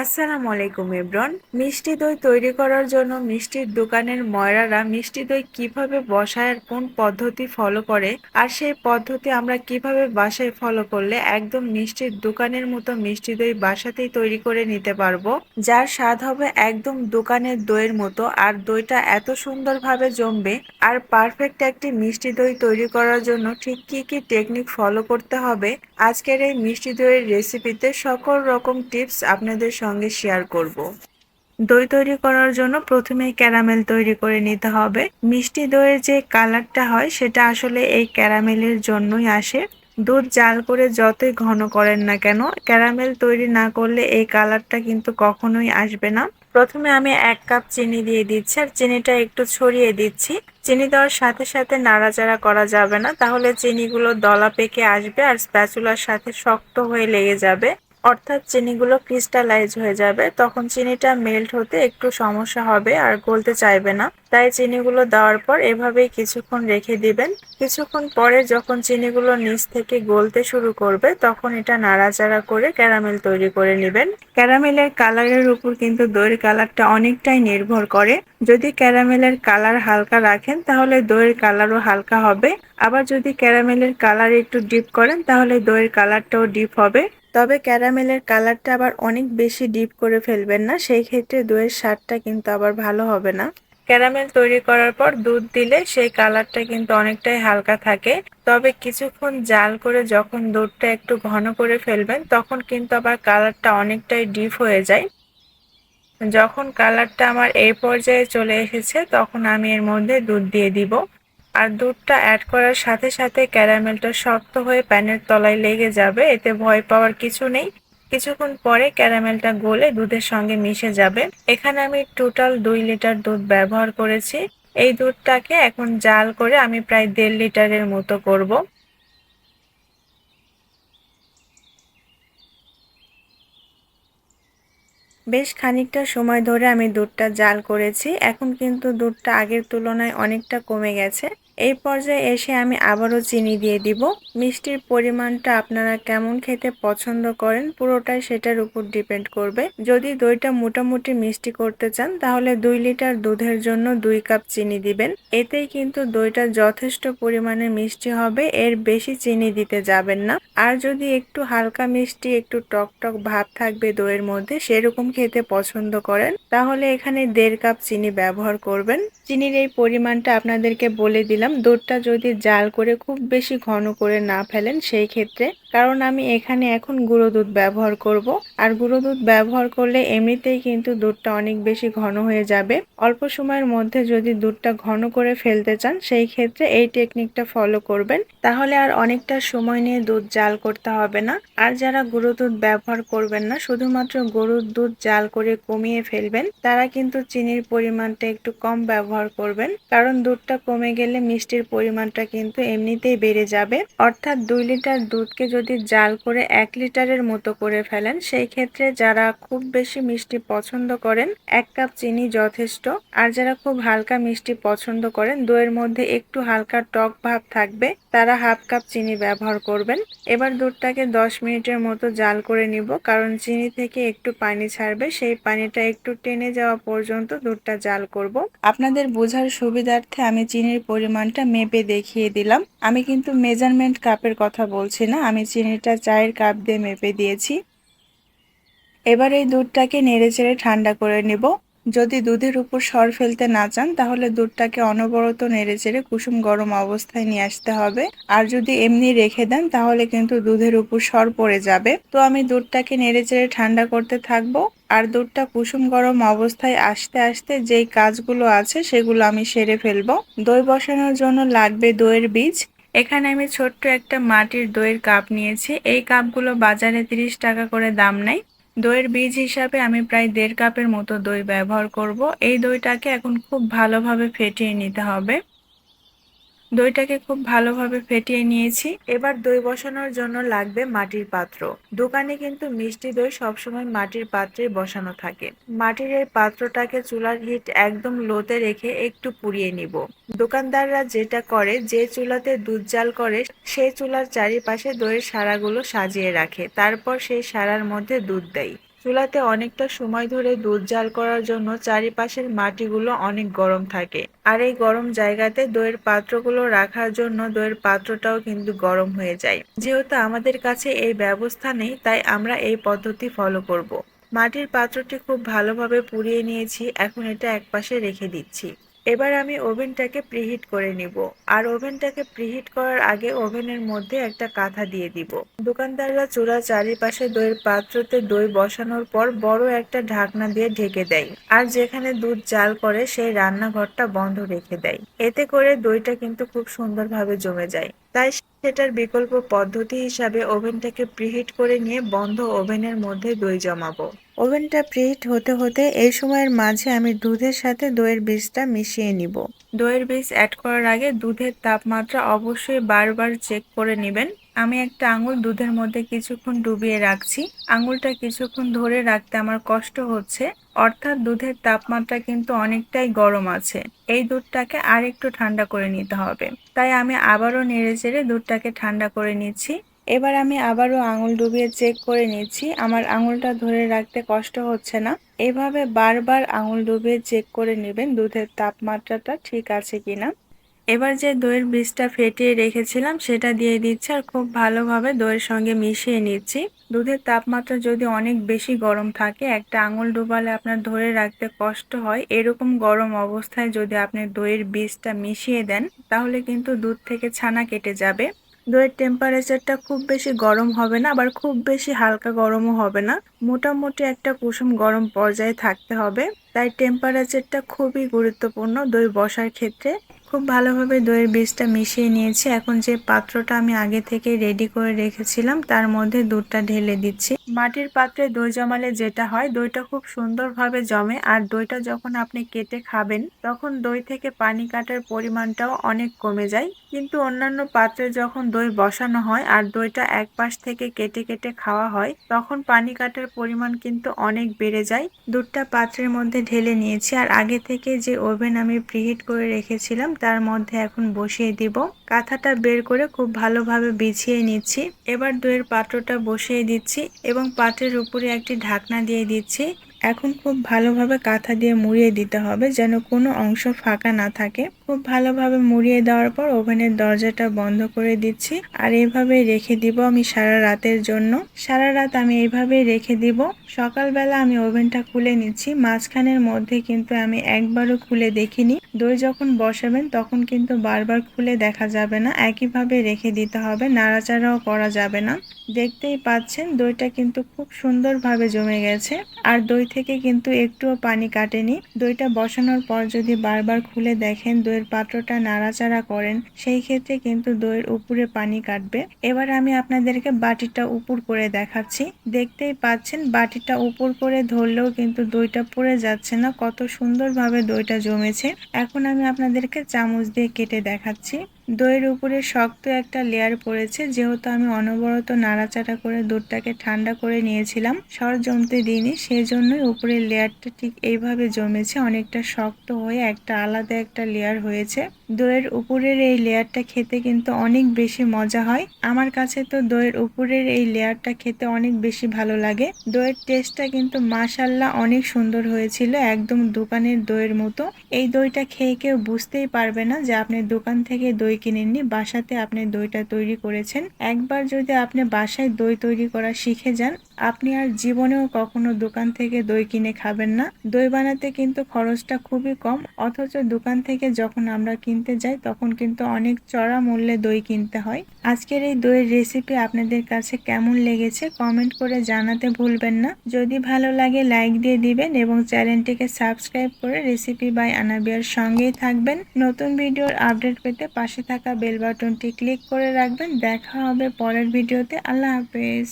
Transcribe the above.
আসসালামু আলাইকুম ইব্রন। মিষ্টি দই তৈরি করার জন্য মিষ্টির দোকানের ময়রারা মিষ্টি দই কীভাবে বসায় কোন পদ্ধতি ফলো করে, আর সেই পদ্ধতি আমরা কীভাবে বাসায় ফলো করলে একদম মিষ্টির দোকানের মতো মিষ্টি দই বাসাতেই তৈরি করে নিতে পারব, যার স্বাদ হবে একদম দোকানের দইয়ের মতো, আর দইটা এত সুন্দরভাবে জমবে, আর পারফেক্ট একটি মিষ্টি দই তৈরি করার জন্য ঠিক কি কি টেকনিক ফলো করতে হবে, আজকের এই মিষ্টি দইয়ের রেসিপিতে সকল রকম টিপস আপনাদের সঙ্গে শেয়ার করব। দই তৈরি করার জন্য প্রথমে ক্যারামেল তৈরি করে নিতে হবে। মিষ্টি দইয়ের যে কালারটা হয়, সেটা আসলে এই ক্যারামেলের জন্যই আসে। দুধ জাল করে যতই ঘন করেন না কেন ক্যারামেল তৈরি না করলে এই কালারটা কিন্তু কখনোই আসবে না। প্রথমে আমি এক কাপ চিনি দিয়ে দিচ্ছি, আর চিনিটা একটু ছড়িয়ে দিচ্ছি। চিনি দেওয়ার সাথে সাথে নাড়াচাড়া করা যাবে না, তাহলে চিনিগুলো দলা পেকে আসবে আর স্প্যাচুলার সাথে শক্ত হয়ে লেগে যাবে। অর্থাৎ চিনিগুলো ক্রিস্টালাইজ হয়ে যাবে, তখন চিনিটা মেল্ট হতে একটু সমস্যা হবে আর গলতে চাইবে না। তাই চিনিগুলো দেওয়ার পর এভাবেই কিছুক্ষণ রেখে দিবেন। কিছুক্ষণ পরে যখন চিনিগুলো নিচ থেকে গলতে শুরু করবে, তখন এটা নাড়াচাড়া করে ক্যারামেল তৈরি করে নেবেন। ক্যারামেলের কালারের উপর কিন্তু দইয়ের কালারটা অনেকটাই নির্ভর করে। যদি ক্যারামেলের কালার হালকা রাখেন, তাহলে দইয়ের কালারও হালকা হবে। আবার যদি ক্যারামেলের কালার একটু ডিপ করেন, তাহলে দইয়ের কালারটাও ডিপ হবে। তবে ক্যারামেলের কালারটা আবার অনেক বেশি ডিপ করে ফেলবেন না, সেই ক্ষেত্রে দইয়ের স্বাদটা কিন্তু আবার ভালো হবে না। ক্যারামেল তৈরি করার পর দুধ দিলে সেই কালারটা কিন্তু অনেকটাই হালকা থাকে। তবে কিছুক্ষণ জাল করে যখন দুধটা একটু ঘন করে ফেলবেন, তখন কিন্তু আবার কালারটা অনেকটাই ডিপ হয়ে যায়। যখন কালারটা আমার এই পর্যায়ে চলে এসেছে, তখন আমি এর মধ্যে দুধ দিয়ে দিব। আর দুধটা অ্যাড করার সাথে সাথে ক্যারামেলটা শক্ত হয়ে প্যানের তলায় লেগে যাবে। এতে ভয় পাওয়ার কিছু নেই। কিছুক্ষণ পরে ক্যারামেলটা গলে দুধের সঙ্গে মিশে যাবে। এখানে আমি টোটাল দুই লিটার দুধ ব্যবহার করেছি। এই দুধটাকে এখন জাল করে আমি প্রায় দেড় লিটারের মতো করব। বেশ খানিকটা সময় ধরে আমি দুধটা জাল করেছি। এখন কিন্তু দুধটা আগের তুলনায় অনেকটা কমে গেছে। এই পর্যায়ে এসে আমি আবারও চিনি দিয়ে দিব। মিষ্টির পরিমাণটা আপনারা কেমন খেতে পছন্দ করেন পুরোটাই সেটার উপর ডিপেন্ড করবে। যদি দইটা মোটামুটি মিষ্টি করতে চান, তাহলে দুই লিটার দুধের জন্য দুই কাপ চিনি দিবেন। এতেই কিন্তু দইটা যথেষ্ট পরিমাণে মিষ্টি হবে, এর বেশি চিনি দিতে যাবেন না। আর যদি একটু হালকা মিষ্টি, একটু টক টক ভাব থাকবে দইয়ের মধ্যে, সেরকম খেতে পছন্দ করেন, তাহলে এখানে দেড় কাপ চিনি ব্যবহার করবেন। চিনির এই পরিমাণটা আপনাদেরকে বলে দিলাম। দুধটা যদি জাল করে খুব বেশি ঘন করে না ফেলেন সেই ক্ষেত্রে কারণ আমি এখানে এখন গুঁড়ো দুধ ব্যবহার করব। আর গুঁড়ো দুধ ব্যবহার করলে এমনিতেই কিন্তু দুধটা অনেক বেশি ঘন হয়ে যাবে। অল্প সময়ের মধ্যে যদি দুধটা ঘন করে ফেলতে চান, সেই ক্ষেত্রে এই টেকনিকটা ফলো করবেন। তাহলে আর অনেকটা সময় নিয়ে দুধ জাল করতে হবে না। আর যারা গুঁড়ো দুধ ব্যবহার করবেন না, শুধুমাত্র গরুর দুধ জাল করে কমিয়ে ফেলবেন, তারা কিন্তু চিনির পরিমাণটা একটু কম ব্যবহার করবেন। কারণ দুধটা কমে গেলে মিষ্টির পরিমাণটা কিন্তু এমনিতেই বেড়ে যাবে। অর্থাৎ দুই লিটার দুধকে যদি জাল করে এক লিটারের মতো করে ফেলেন, সেই ক্ষেত্রে যারা খুব বেশি মিষ্টি পছন্দ করেন, এক কাপ চিনি যথেষ্ট। আর যারা খুব হালকা মিষ্টি পছন্দ করেন, দইয়ের মধ্যে একটু হালকা টক ভাব থাকবে। তারা হাফ কাপ চিনি ব্যবহার করবেন। এবার দুধটাকে দশ মিনিটের মতো জাল করে নিব, কারণ চিনি থেকে একটু পানি ছাড়বে। সেই পানিটা একটু টেনে যাওয়া পর্যন্ত দুধটা জাল করব। আপনাদের বোঝার সুবিধার্থে আমি চিনির পরিমাণটা মেপে দেখিয়ে দিলাম। আমি কিন্তু মেজারমেন্ট কাপের কথা বলছি না, আমি চিনিটা চায়ের কাপ দিয়ে মেপে দিয়েছি। এবার এই দুধটাকে নেড়ে চেড়ে ঠান্ডা করে নেব। যদি দুধের উপর সর ফেলতে না চান, তাহলে দুধটাকে অনবরত নেড়ে চেড়ে কুসুম গরম অবস্থায় নিয়ে আসতে হবে। আর যদি এমনি রেখে দেন, তাহলে কিন্তু দুধের উপর সর পড়ে যাবে। তো আমি দুধটাকে নেড়ে চেড়ে ঠান্ডা করতে থাকব। আর দুধটা কুসুম গরম অবস্থায় আসতে আসতে যেই কাজগুলো আছে, সেগুলো আমি সেরে ফেলব। দই বসানোর জন্য লাগবে দইয়ের বীজ। এখানে আমি ছোট্ট একটা মাটির দইয়ের কাপ নিয়েছি। এই কাপগুলো বাজারে তিরিশ টাকা করে দাম নেয়। দইয়ের বীজ হিসাবে আমি প্রায় দেড় কাপের মতো দই ব্যবহার করব। এই দইটাকে এখন খুব ভালোভাবে ফেটিয়ে নিতে হবে। দইটাকে খুব ভালোভাবে ফেটিয়ে নিয়েছি। এবার দই বসানোর জন্য লাগবে মাটির পাত্র। দোকানে কিন্তু মিষ্টি দই সবসময় মাটির পাত্রে বসানো থাকে। মাটির এই পাত্রটাকে চুলার হিট একদম লোতে রেখে একটু পুড়িয়ে নিব। দোকানদাররা যেটা করে, যে চুলাতে দুধ জাল করে, সেই চুলার চারিপাশে দইয়ের সারাগুলো সাজিয়ে রাখে। তারপর সেই সারার মধ্যে দুধ দেয়। চুলাতে অনেকটা সময় ধরে দুধ জাল করার জন্য চারিপাশের মাটিগুলো অনেক গরম থাকে। আর এই গরম জায়গাতে দইয়ের পাত্রগুলো রাখার জন্য দইয়ের পাত্রটাও কিন্তু গরম হয়ে যায়। যেহেতু আমাদের কাছে এই ব্যবস্থা নেই, তাই আমরা এই পদ্ধতি ফলো করব। মাটির পাত্রটি খুব ভালোভাবে পুড়িয়ে নিয়েছি, এখন এটা একপাশে রেখে দিচ্ছি। এবার আমি ওভেনটাকে প্রিহিট করে নিব। আর ওভেনটাকে প্রিহিট করার আগে ওভেনের মধ্যে একটা কাঁথা দিয়ে দিব। দোকানদাররা চূড়া চারিপাশে দইয়ের পাত্রতে দই বসানোর পর বড় একটা ঢাকনা দিয়ে ঢেকে দেয়। আর যেখানে দুধ জাল করে সেই রান্নাঘরটা বন্ধ রেখে দেয়। এতে করে দইটা কিন্তু খুব সুন্দরভাবে জমে যায়। তাই সেটার বিকল্প পদ্ধতি হিসাবে ওভেনটাকে প্রিহিট করে নিয়ে বন্ধ ওভেনের মধ্যে দই জমাবো। ওভেনটা প্রিহিট হতে হতে এই সময়ের মাঝে আমি দুধের সাথে দইয়ের বীজটা মিশিয়ে নিব। দইয়ের বীজ অ্যাড করার আগে দুধের তাপমাত্রা অবশ্যই বারবার চেক করে নেবেন। আমি একটা আঙুল দুধের মধ্যে কিছুক্ষণ ডুবিয়ে রাখছি। আঙুলটা কিছুক্ষণ ধরে রাখতে আমার কষ্ট হচ্ছে। অর্থাৎ দুধের তাপমাত্রা কিন্তু অনেকটাই গরম আছে। এই দুধটাকে আর একটু ঠান্ডা করে নিতে হবে। তাই আমি আবারও নেড়ে চেড়ে দুধটাকে ঠান্ডা করে নিচ্ছি। এবার আমি আবারও আঙুল ডুবিয়ে চেক করে নিচ্ছি। আমার আঙুলটা ধরে রাখতে কষ্ট হচ্ছে না। এভাবে বারবার আঙুল ডুবিয়ে চেক করে নেবেন দুধের তাপমাত্রাটা ঠিক আছে কিনা। এবার যে দইয়ের বীজটা ফেটিয়ে রেখেছিলাম, সেটা দিয়ে দিচ্ছি আর খুব ভালোভাবে দইয়ের সঙ্গে মিশিয়ে নিচ্ছি। দুধের তাপমাত্রা যদি অনেক বেশি গরম থাকে, একটা আঙুল ডুবালে আপনার ধরে রাখতে কষ্ট হয়। এরকম গরম অবস্থায় যদি আপনি দইয়ের বীজটা মিশিয়ে দেন, তাহলে কিন্তু দুধ থেকে ছানা কেটে যাবে। দইয়ের টেম্পারেচারটা খুব বেশি গরম হবে না, আবার খুব বেশি হালকা গরমও হবে না। মোটামুটি একটা কুসুম গরম পর্যায়ে থাকতে হবে। তাই টেম্পারেচারটা খুবই গুরুত্বপূর্ণ দই বসার ক্ষেত্রে। খুব ভালোভাবে দইয়ের বীজটা মিশিয়ে নিয়েছি। এখন যে পাত্রটা আমি আগে থেকে রেডি করে রেখেছিলাম, তার মধ্যে দুধটা ঢেলে দিচ্ছি। মাটির পাত্রে দই জমালে যেটা হয়, দইটা খুব সুন্দরভাবে জমে আর দইটা যখন আপনি কেটে খাবেন, তখন দই থেকে পানি কাটার পরিমাণটাও অনেক কমে যায়। কিন্তু অন্যান্য পাত্রে যখন দই বসানো হয় আর দইটা এক পাশ থেকে কেটে কেটে খাওয়া হয়, তখন পানি কাটার পরিমাণ কিন্তু অনেক বেড়ে যায়। দুধটা পাত্রের মধ্যে ঢেলে নিয়েছি আর আগে থেকে যে ওভেন আমি প্রিহিট করে রেখেছিলাম তার মধ্যে এখন বসিয়ে দিব। কাঁথাটা বের করে খুব ভালোভাবে বিছিয়ে নিচ্ছি। এবার দইয়ের পাত্রটা বসিয়ে দিচ্ছি এবং পাত্রের উপরে একটি ঢাকনা দিয়ে দিচ্ছি। এখন খুব ভালোভাবে কাঁথা দিয়ে মুড়িয়ে দিতে হবে যেন কোনো অংশ ফাঁকা না থাকে। খুব ভালোভাবে মুড়িয়ে দেওয়ার পর ওভেনের দরজাটা বন্ধ করে দিচ্ছি আর এইভাবে রেখে দিব আমি সারা রাতের জন্য। সারা রাত আমি এইভাবে রেখে দিব। সকালবেলা আমি ওভেনটা খুলে নিচ্ছি। মাঝখানের মধ্যে কিন্তু আমি একবারও খুলে দেখিনি। দই যখন বসাবেন তখন কিন্তু বারবার খুলে দেখা যাবে না। একইভাবে রেখে দিতে হবে, নাড়াচাড়াও করা যাবে না। দেখতেই পাচ্ছেন দইটা কিন্তু খুব সুন্দরভাবে জমে গেছে। আর দই থেকে কিন্তু একটুও পানি কাটেনি। দইটা বসানোর পর যদি বারবার খুলে দেখেন দইয়ের পাত্রটা নাড়াচাড়া করেন, সেই ক্ষেত্রে কিন্তু দইয়ের উপরে পানি কাটবে। এবার আমি আপনাদেরকে বাটিটা উপর করে দেখাচ্ছি। দেখতেই পাচ্ছেন, বাটিটা উপর করে ধরলেও কিন্তু দইটা পড়ে যাচ্ছে না। কত সুন্দরভাবে দইটা জমেছে। এখন আমি আপনাদেরকে চামচ দিয়ে কেটে দেখাচ্ছি। দইয়ের উপরে শক্ত একটা লেয়ার পড়েছে, যেহেতু আমি অনবরত নাড়াচাড়া করে দুধটাকে ঠান্ডা করে নিয়েছিলাম, সর জমতে দিইনি সেই জন্যই উপরের লেয়ারটা ঠিক এইভাবে জমেছে, অনেকটা শক্ত হয়ে একটা আলাদা একটা লেয়ার হয়েছে। দইয়ের উপরের এই লেয়ারটা খেতে কিন্তু অনেক বেশি মজা হয়। আমার কাছে তো দইয়ের উপরের এই লেয়ারটা খেতে অনেক বেশি ভালো লাগে। দইয়ের টেস্টটা কিন্তু মাসাল্লাহ অনেক সুন্দর হয়েছিল, একদম দোকানের দইয়ের মতো। এই দইটা খেয়ে কেউ বুঝতেই পারবে না যে আপনি দোকান থেকে দই কিনেননি, বাসাতে আপনি দইটা তৈরি করেছেন। একবার যদি আপনি বাসায় দই তৈরি করা শিখে যান, আপনি আর জীবনেও কখনো দোকান থেকে দই কিনে খাবেন না। দই বানাতে কিন্তু খরচটা খুবই কম, অথচ দোকান থেকে যখন আমরা কিনতে যাই, তখন কিন্তু অনেক চড়া মূল্যে দই কিনতে হয়। আজকের এই দইয়ের রেসিপি আপনাদের কাছে কেমন লেগেছে কমেন্ট করে জানাতে ভুলবেন না। যদি ভালো লাগে লাইক দিয়ে দিবেন এবং চ্যানেলটিকে সাবস্ক্রাইব করে রেসিপি বাই আনাবিয়ার সঙ্গেই থাকবেন। নতুন ভিডিওর আপডেট পেতে পাশে থাকা বেল বাটনটি ক্লিক করে রাখবেন। দেখা হবে পরের ভিডিওতে। আল্লাহ হাফেজ।